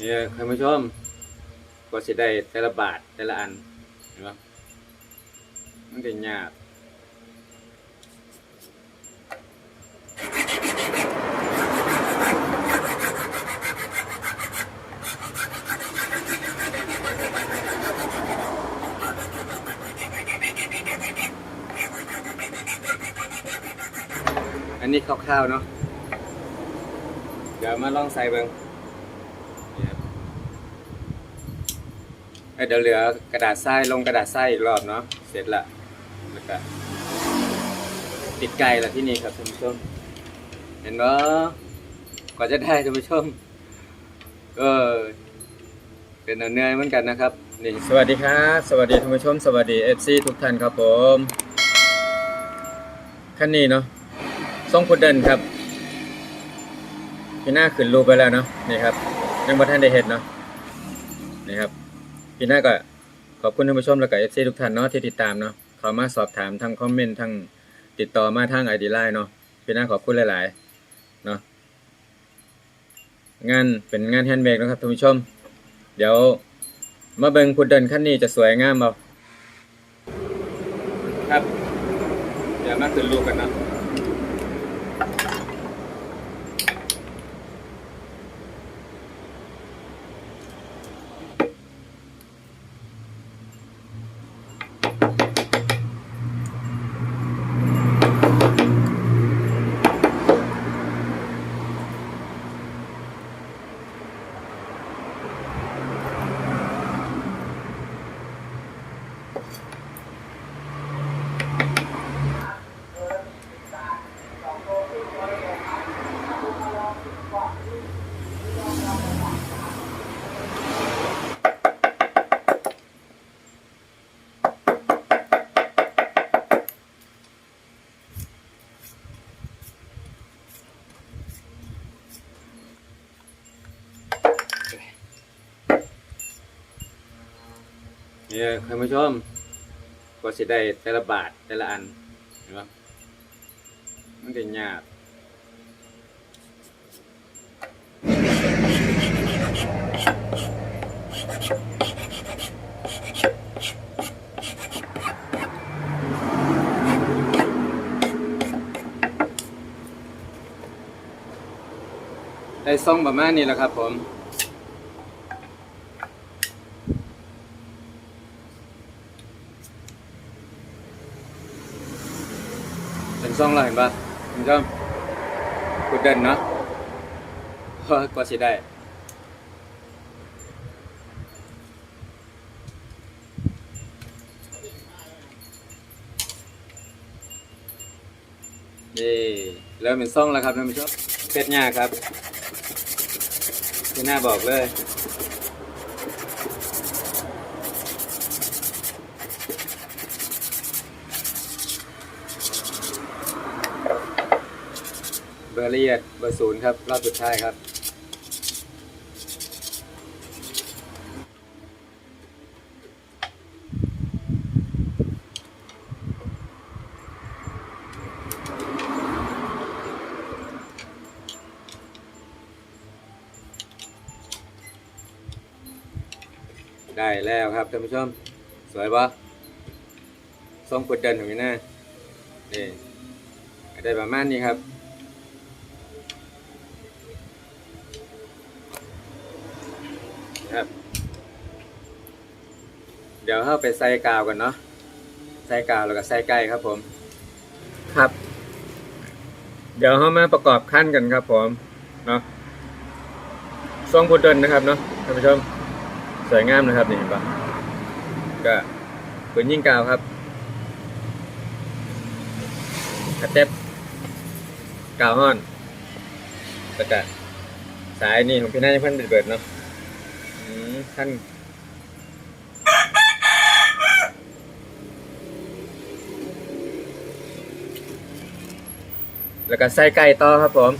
เนี่ยคุณผู้ชมก็สิได้แต่ละบาทแต่ละอันเห็นปะมันก็ยากอันนี้คร่าวๆเนาะเดี๋ยวมาลองใส่เบิ่ง เนี่ย เอ้ยเดี๋ยวเหลือกระดาษทรายลงกระดาษทรายอีกรอบเนาะเสร็จละแล้วก็ติดไก่ละที่นี่ครับท่านผู้ชม เห็นว่กว่าจะได้ท่านผู้ชมก็เป็นเอาเหนื่อยเหมือนกันนะครับนี่สวัสดีครับสวัสดีท่านผู้ชม สวัสดีเอฟซีทุกท่านครับผมขั้นนี้เนาะทรงพุดเดิลครับพี่หน้าขึ้นรูปไปแล้วเนาะนี่ครับยังบ่ท่านได้เห็นเนาะนี่ครับ พี่หน้าก็ขอบคุณท่านผู้ชมแล้วก็เอฟซีทุกท่านเนาะที่ติดตามเนาะเขามาสอบถามทางคอมเมนต์ทางติดต่อมาทางไอดีไลน์เนาะพี่หน้าขอบคุณหลายๆเนาะงานเป็นงานแฮนด์เมดนะครับท่านผู้ชม เดี๋ยวมาเบิ่งพุดเดิลขั้นนี้จะสวยงามเปล่ครับเดี๋ยวมาขึ้นรูปกันนะ เนี่ยคุณผู้ชมก็สิได้แต่ละบาทแต่ละอันเห็นปะมันก็ยากได้ส่งประมาณนี้แหละครับผม เป็น ซ่องเราเห็นปะคุณผู้ชมกดเดินเนาะเพราะก็สิได้เย่เริ่มเป็นซ่องแล้วครับท่านผู้ชมเสร็จยาครับที่หน้าบอกเลย บอร์ละเอียดเบอร์ศูนย์ครับรอบสุดท้ายครับ ได้แล้วครับท่านผู้ชม สวยปะทรงกดเดินของนี่นะนี่ได้ประมาณนี้ครับ ดี๋ยวเข้าไปใส่กาวกันเนาะใส่กาวแล้วก็ใส่ไก่ครับผม ครับ เดี๋ยวเข้ามาประกอบขั้นกันครับผมเนาะทรงพุดเดิลนะครับเนาะท่านผู้ชมสวยงามนะครับนี่เห็นปะก็ปืนยิงกาวครับกระเต็บกาวห้อนแล้วก็สายนี่ของพี่นายเพิ่นเบิดๆเนาะอืมท่าน แล้วก็ใส่ไก่ต่อครับผม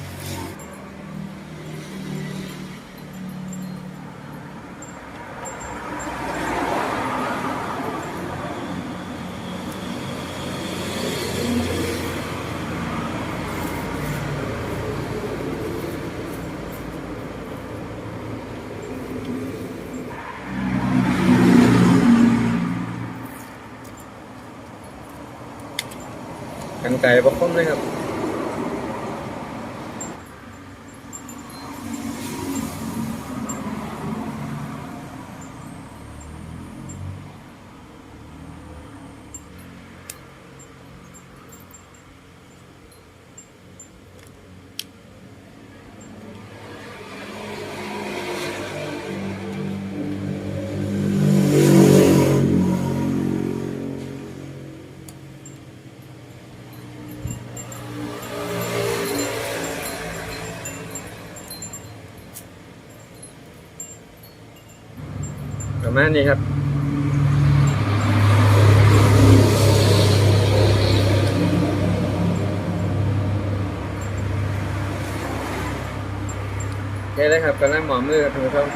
ไก่บกคมเลยครับ มาณนี้ครับโอเคเลยครับกำลังหมอมือครับท่านผู้ชม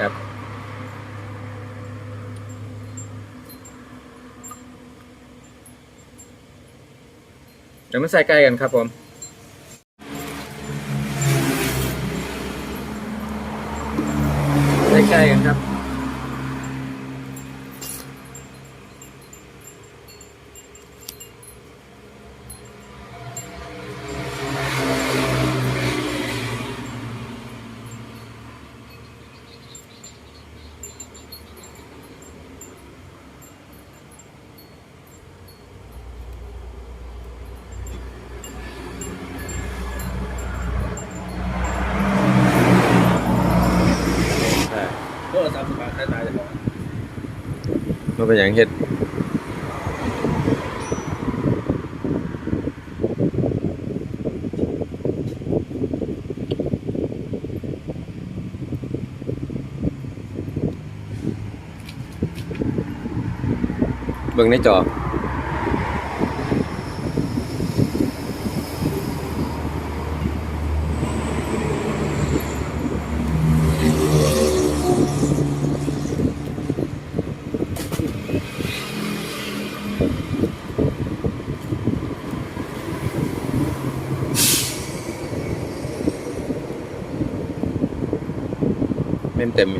ครับเดี๋ยวมาใส่ไก่กันครับผม ใกล้ๆกันครับ โทรศัพท์สมาร์ทใช้ตายจะบอก มาเป็นอย่างเห็ดเบิ่งในจอ เล่น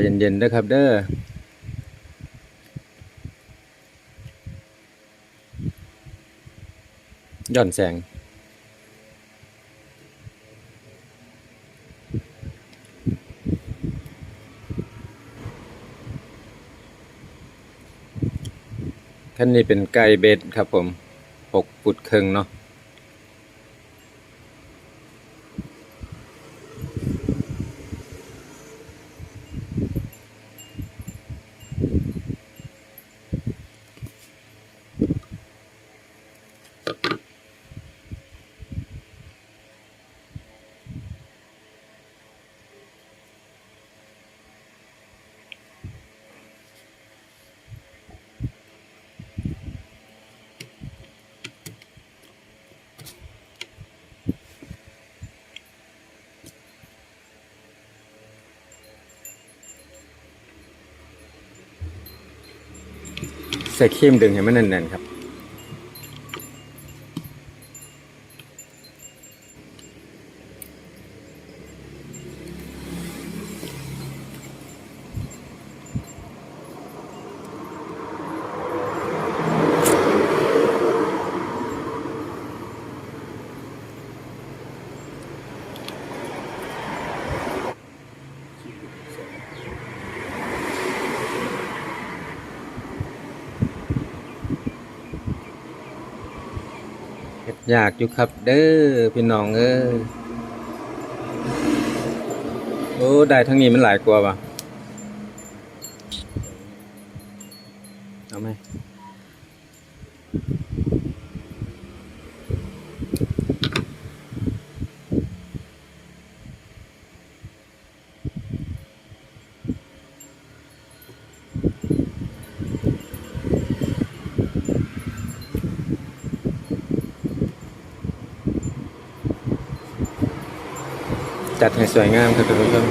เต็มอยู่ใจเย็นๆเด้อครับ เด้อย่อนแสง ท่านนี้เป็นไก่เบสครับผมหกฟุตครึ่งเนาะ ใส่ครีมดึงให้มันแน่นๆครับ ยากอยู่ครับเด้อพี่น้องเอ้ยโอ้ได้ทั้งนี้มันหลายกว่าปะ จัดให้สวยงามครับท่านผู้ชม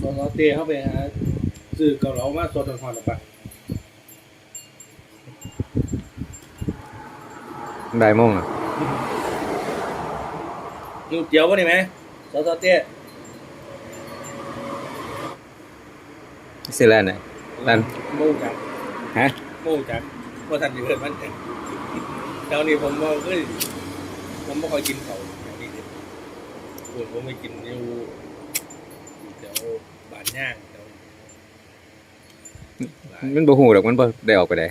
สอนเตี้ยเข้าไปหาซื้อเกาเหลามาสดหอนๆออกไปบ่ายโมงอะนูเจียววะนี่ไหมสอนเตี้ยซื้อร้านไหนร้านหมูจักฮะหมูจักว่าทันอยู่เกิดมัน แต่แถวนี้ผมว่าเฮ้ยผมไม่ค่อยกินเขาอย่างนี้เลยส่วนผมไม่กินอยู่แถวบ้านย่างแถว มันบ่ฮู้ดอกมันบ่ได้ออกไปได้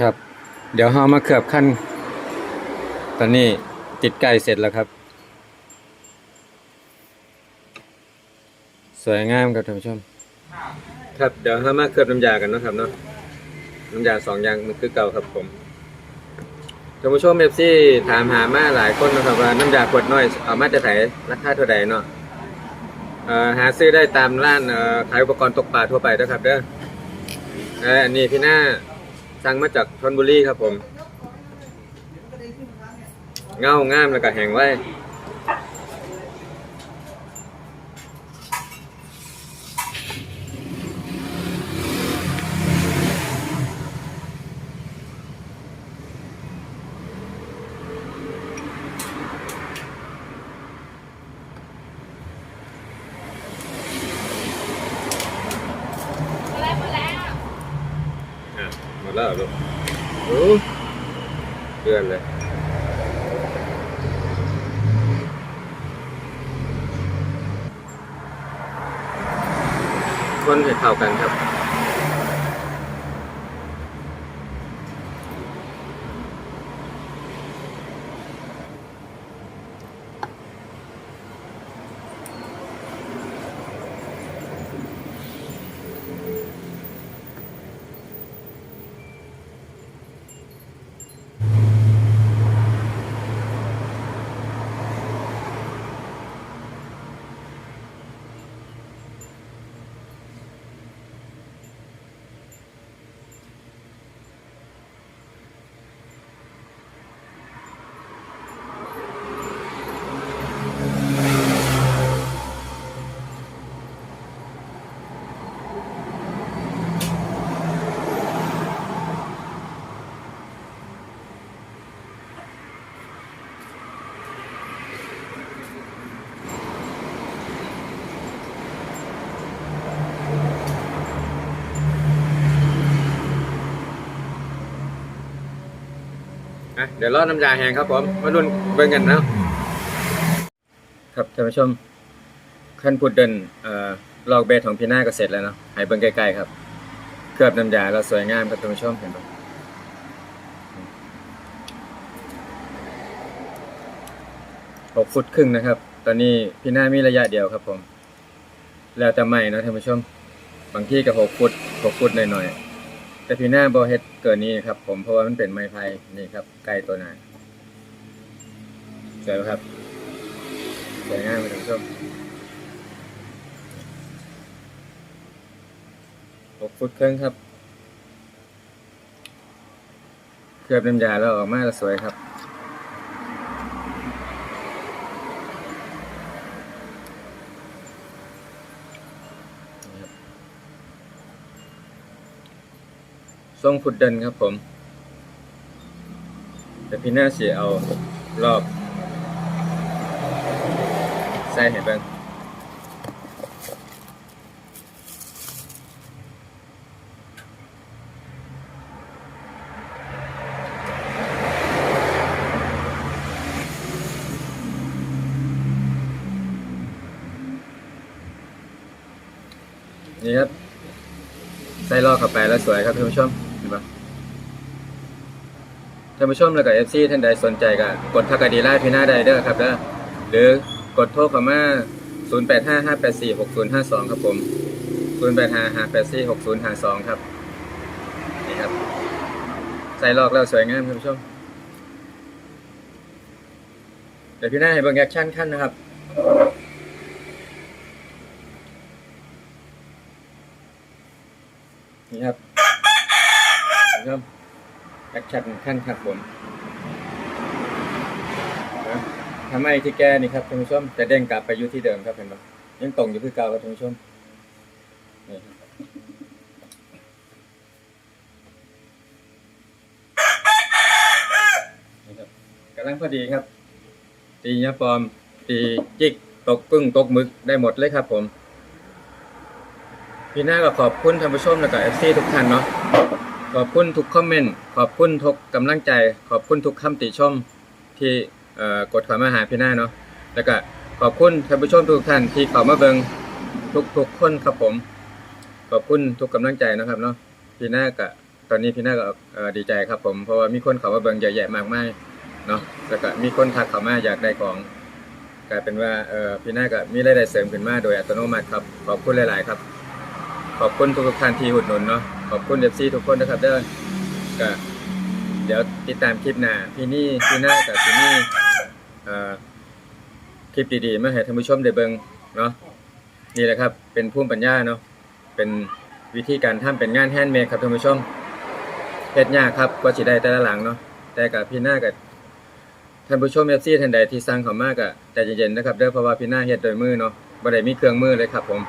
ครับ เดี๋ยวเฮามาเคลือบขั้น ตอนนี้ติดไก่เสร็จแล้วครับ สวยงามครับท่านผู้ชม ครับเดี๋ยวเฮามาเคลือบน้ำยากันนะครับเนาะน้ำยาสองอย่างมันคือเก่าครับผมท่านผู้ชมเอฟซี่ถามหามาหลายคนนะครับว่าน้ำยาขวดน้อยเอามาจะไหนราคาเท่าใดเนาะหาซื้อได้ตามร้านขายอุปกรณ์ตกปลาทั่วไปนะครับเด้อเอ่ออันนี้พี่หน้า สั่งมาจากชนบุรีครับผม เงางามแล้วก็แหงไว้ อะหมดแล้วเหรอลูกโอ้เพื่อนเลยคนให้เข้ากันครับ อะเดี๋ยวรอน้ำยาแห้งครับผม มาดุนเบิ่งกันนะครับท่านผู้ชมขั้นพุดเดินเอ่อลอกเบสของพี่หน้าก็เสร็จแล้วเนาะให้เบิ่งใกล้ๆครับเคลือบน้ำยาแล้วสวยงามครับท่านผู้ชมเห็นปะหกฟุตครึ่งนะครับ ตอนนี้พี่หน้ามีระยะเดียวครับผม แล้วแต่ไม่นะท่านผู้ชม บางที่ก็หกฟุตหกฟุตหน่อยๆ แต่พี่หน้าบอเฮ็ดเกินนี้ครับ ผมเพราะว่ามันเป็นไม้ไผ่นี่ครับไก่ตัวหนาสวยไหมครับสวยงามเลยท่านผู้ชมหกฟุตครึ่งครับ เคลือบน้ำยาแล้วออกมาแล้วสวยครับ รงพุดเดินครับผม แต่พี่หน้าสิเอารอบ ใส่ให้เบิ่งนี่ครับ ใส่ลอกเข้าไปแล้วสวยครับท่านผู้ชม เห็นปะท่านผู้ชมแล้วก็เอฟซีท่านใดสนใจก็กดทักกดีไลน์พี่หน้าใดเด้อครับเด้อหรือกดโทรเข้ามา0 8 5 5 8 4 6 0 5 2 ครับผม 0 8 5 5 8 4 6 0 5 2 ครับนี่ครับ ใส่ลอกแล้วสวยงามท่านผู้ชม เดี๋ยวพี่หน้าให้เบิ่งแอคชั่นขั้นนะครับนี่ครับ ครับแอคชั่นขั้นครับผมนะทำไมที่แก้นี่ครับท่านผู้ชมจะเด้งกลับไปอยู่ที่เดิมครับเห็นไหมยังตรงอยู่คือเก่าครับท่านผู้ชมนี่ครับนี่ครับกำลังพอดีครับ ตียาปลอม ตีจิกตกกุ้งตกหมึกได้หมดเลยครับผมพี่หน้าก็ขอบคุณท่านผู้ชมแล้วก็เอฟซีทุกท่านเนาะ ขอบคุณทุกคอมเมนต์ ขอบคุณทุกกำลังใจ ขอบคุณทุกคำติชมที่กดข้ามาหาพี่หน้าเนาะ แล้วก็ขอบคุณท่านผู้ชมทุกท่านที่เข้ามาเบิงทุกทุกคนครับผม ขอบคุณทุกกำลังใจนะครับเนาะ พี่หน้าก็ตอนนี้พี่หน้าก็ดีใจครับผม เพราะว่ามีคนเข้ามาเบิงเยอะแยะมากมายเนาะ แล้วก็มีคนทักเข้ามาอยากได้ของกลายเป็นว่าพี่หน้าก็มีรายได้เสริมขึ้นมาโดยอัตโนมัติครับ ขอบคุณหลาย ๆ ครับ ขอบคุณทุกท่านที่อุดหนุนเนาะ ขอบคุณเอฟซีทุกคนนะครับเด้อก็เดี๋ยวติดตามคลิปหน้าพี่นี่พี่หน้ากับพี่นี่เอ่อคลิปดีๆมาให้ท่านผู้ชมได้เบิ่งเนาะนี่แหละครับ เป็นภูมิปัญญาเนาะเป็นวิธีการทำเป็นงานแฮนด์เมดครับท่านผู้ชมเฮ็ดยากครับกว่าสิได้แต่ละหลังเนาะแต่กับพี่หน้ากับท่านผู้ชมเอฟซีท่านใดที่สั่งเขามาก็ใจเย็นๆนะครับเด้อเพราะว่าพี่หน้าเฮ็ดโดยมือเนาะบ่ได้มีเครื่องมือเลยครับผม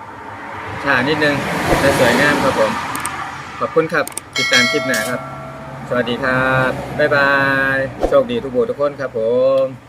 ช้านิดนึงแต่สวยงามครับผม ขอบคุณครับ ติดตามคลิปหน้าครับ สวัสดีครับ บ๊ายบาย โชคดีทุกบูทุกคนครับผม